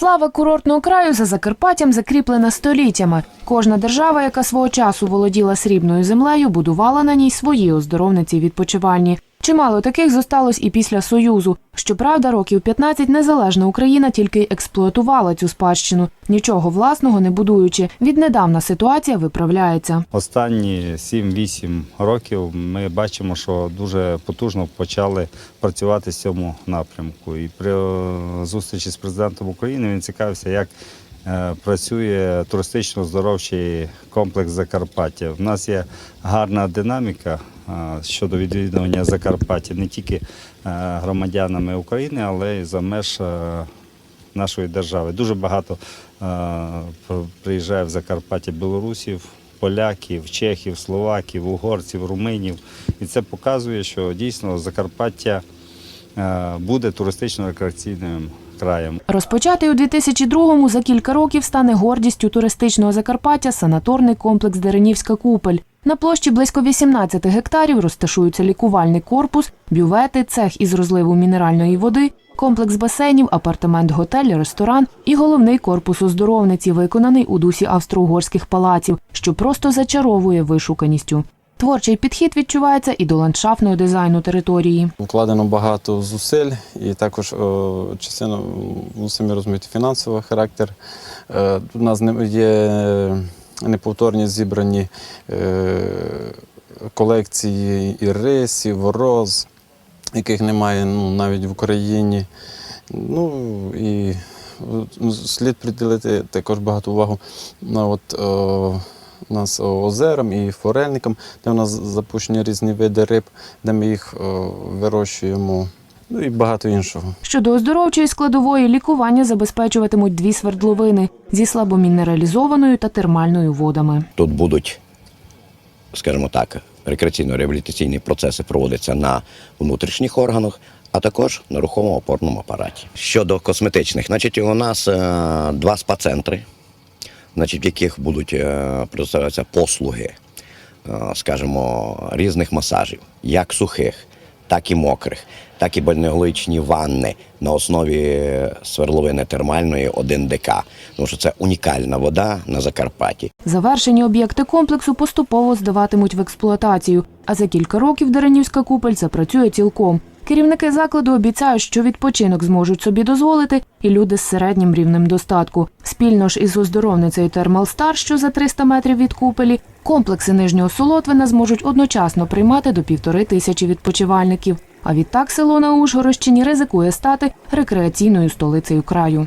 Слава курортного краю за Закарпаттям закріплена століттями. Кожна держава, яка свого часу володіла срібною землею, будувала на ній свої оздоровниці відпочивальні. Чимало таких зосталось і після Союзу. Щоправда, років 15 незалежна Україна тільки експлуатувала цю спадщину, нічого власного не будуючи. Віднедавна ситуація виправляється. Останні 7-8 років ми бачимо, що дуже потужно почали працювати в цьому напрямку. І при е, зустрічі з президентом України він цікавився, як працює туристично-здоровчий комплекс Закарпаття. У нас є гарна динаміка е, щодо відвідування Закарпаття не тільки е, громадянами України, але й за меж е, нашої держави. Дуже багато е, приїжджає в Закарпаття білорусів, поляків, чехів, словаків, угорців, руминів. І це показує, що дійсно Закарпаття е, буде туристично-рекреаційним краєм. Розпочатий у 2002-му за кілька років стане гордістю туристичного Закарпаття санаторний комплекс Деренівська купель. На площі близько 18 гектарів розташуються лікувальний корпус, бювети, цех із розливу мінеральної води, комплекс басейнів, апартамент-готель, ресторан і головний корпус оздоровниці, виконаний у дусі австро-угорських палаців, що просто зачаровує вишуканістю. Творчий підхід відчувається і до ландшафтного дизайну території. Вкладено багато зусиль і також о, частина, ви самі розумієте, фінансовий характер. Е, у нас не- є неповторні зібрані е, колекції і рисів, роз, яких немає ну, навіть в Україні. Ну і е, слід приділити також багато увагу на от, у нас озерам і форельникам, де у нас запущені різні види риб, де ми їх вирощуємо, ну і багато іншого. Щодо оздоровчої складової лікування забезпечуватимуть дві свердловини зі слабомінералізованою та термальною водами. Тут будуть, скажімо так, рекреаційно-реабілітаційні процеси проводяться на внутрішніх органах, а також на рухомо-опорному апараті. Щодо косметичних, значить, у нас е, два спа-центри, значить, в яких будуть е, предоставлятися послуги, е, скажімо, різних масажів, як сухих, так і мокрих, так і больнеголовічні ванни на основі сверловини термальної 1 ДК. Тому що це унікальна вода на Закарпатті. Завершені об'єкти комплексу поступово здаватимуть в експлуатацію, а за кілька років Деренівська купель запрацює цілком. Керівники закладу обіцяють, що відпочинок зможуть собі дозволити і люди з середнім рівнем достатку. Спільно ж із оздоровницею Термалстар, що за 300 метрів від купелі, комплекси Нижнього Солотвина зможуть одночасно приймати до півтори тисячі відпочивальників. А відтак село на Ужгородщині ризикує стати рекреаційною столицею краю.